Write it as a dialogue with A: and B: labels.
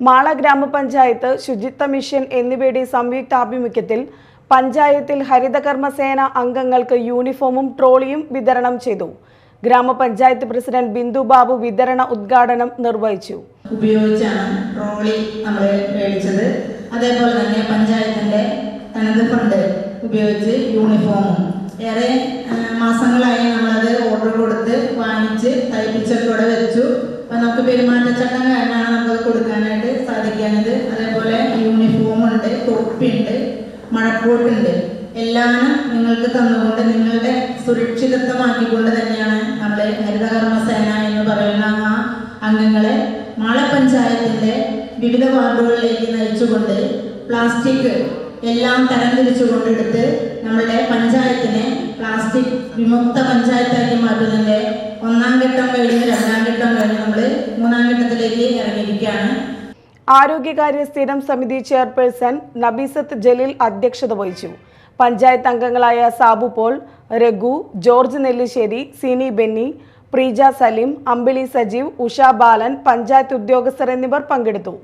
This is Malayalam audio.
A: മാള ഗ്രാമപഞ്ചായത്ത് ശുചിത്വ മിഷൻ എന്നിവയുടെ സംയുക്താഭിമുഖ്യത്തിൽ പഞ്ചായത്തിൽ ഹരിതകർമ്മസേന അംഗങ്ങൾക്ക് യൂണിഫോമും ട്രോളിയും വിതരണം ചെയ്തു. ഗ്രാമപഞ്ചായത്ത് പ്രസിഡന്റ് ബിന്ദു ബാബു വിതരണ ഉദ്ഘാടനം നിർവഹിച്ചു.
B: ഉപയോഗിച്ചാണ് ട്രോളി നമ്മൾ മേടിച്ചത്. അതേപോലെ തന്നെ പഞ്ചായത്തിന്റെ തനത് ഫണ്ട് ഉപയോഗിച്ച് യൂണിഫോമും. ഏറെ മാസങ്ങളായി നമ്മളത് ഓർഡർ കൊടുത്ത് വാങ്ങിച്ച് തയ്പ്പിച്ചൊക്കെ ഇവിടെ വെച്ചു. അപ്പം നമുക്ക് പെരുമാറ്റച്ചട്ടം കാരണമാണ് കൊടുക്കാനായിട്ട് സാധിക്കാനത് അതേപോലെ യൂണിഫോം ഉണ്ട് തൊപ്പിയുണ്ട് മഴക്കോട്ടുണ്ട് എല്ലാം നിങ്ങൾക്ക് തന്നുകൊണ്ട് നിങ്ങളുടെ സുരക്ഷിതത്വമാക്കിക്കൊണ്ട് തന്നെയാണ് നമ്മൾ ഹരിതകർമ്മസേന എന്ന് പറയുന്ന ആ അംഗങ്ങളെ മാള പഞ്ചായത്തിന്റെ വിവിധ വാർഡുകളിലേക്ക് നയിച്ചുകൊണ്ട് പ്ലാസ്റ്റിക് എല്ലാം തരംതിരിച്ചുകൊണ്ടെടുത്ത് നമ്മുടെ പഞ്ചായത്തിനെ പ്ലാസ്റ്റിക് വിമുക്ത പഞ്ചായത്താക്കി മാറ്റുന്നതിന്റെ മൂന്നാം ഘട്ടത്തിലേക്ക് ഇറങ്ങിയിരിക്കുകയാണ്.
A: ആരോഗ്യകാര്യ സ്ഥിരം സമിതി ചെയർപേഴ്സൺ നബീസത്ത് ജലീൽ അധ്യക്ഷത വഹിച്ചു. പഞ്ചായത്ത് അംഗങ്ങളായ സാബു പോൾ രഘു ജോർജ് നെല്ലിശ്ശേരി സിനി ബെന്നി പ്രീജ സലീം അമ്പിളി സജീവ് ഉഷ ബാലൻ പഞ്ചായത്ത് ഉദ്യോഗസ്ഥർ എന്നിവർ പങ്കെടുത്തു.